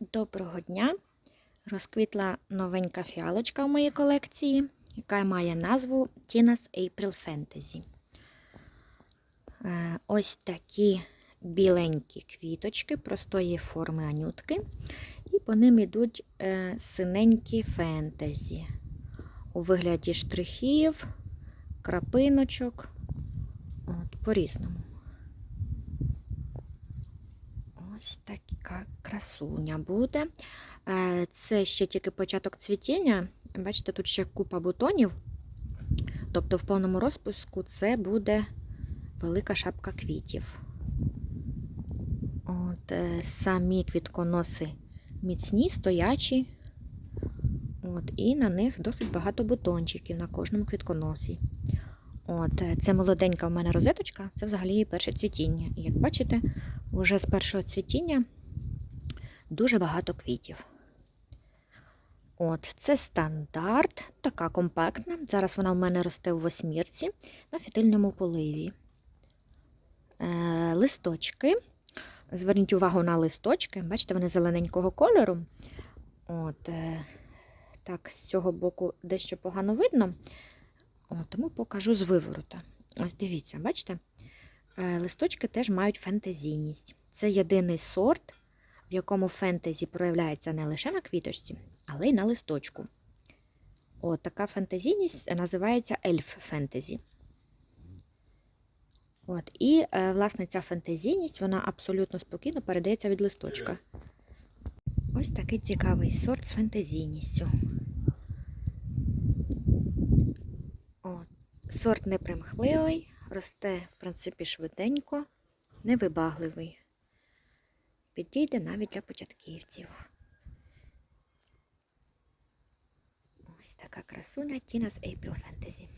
Доброго дня! Розквітла новенька фіалочка в моїй колекції, яка має назву Tina's April Fantasy. Е, Ось такі біленькі квіточки простої форми анютки, і по ним йдуть е, синенькі фентезі у вигляді штрихів, крапиночок. От, по-різному. Ось така красуня буде. Е, Це ще тільки початок цвітіння. Бачите, тут ще купа бутонів. Тобто, в повному розпуску це буде велика шапка квітів. От, е, Самі квітконоси міцні, стоячі. От, І на них досить багато бутончиків на кожному квітконосі. От, е, Це молоденька в мене розеточка, це взагалі перше цвітіння. І як бачите, вже з першого цвітіння дуже багато квітів. От, Це стандарт, така компактна. Зараз вона в мене росте у восьмірці на фітильному поливі. Е, листочки. Зверніть увагу на листочки. Бачите, вони зелененького кольору. От, е, так, з цього боку дещо погано видно. От, тому покажу з виворота. Ось дивіться, бачите? Е, Листочки теж мають фентезійність. Це єдиний сорт, в якому фентезі проявляється не лише на квіточці, але й на листочку. От така фентезійність називається ельф фентезі. От, і, е, власне, ця фентезійність вона абсолютно спокійно передається від листочка. Ось такий цікавий сорт з фентезійністю. От. Сорт непримхливий, росте, в принципі, швиденько, невибагливий. Підійде навіть для початківців. Ось така красуня Tina's April Fantasy.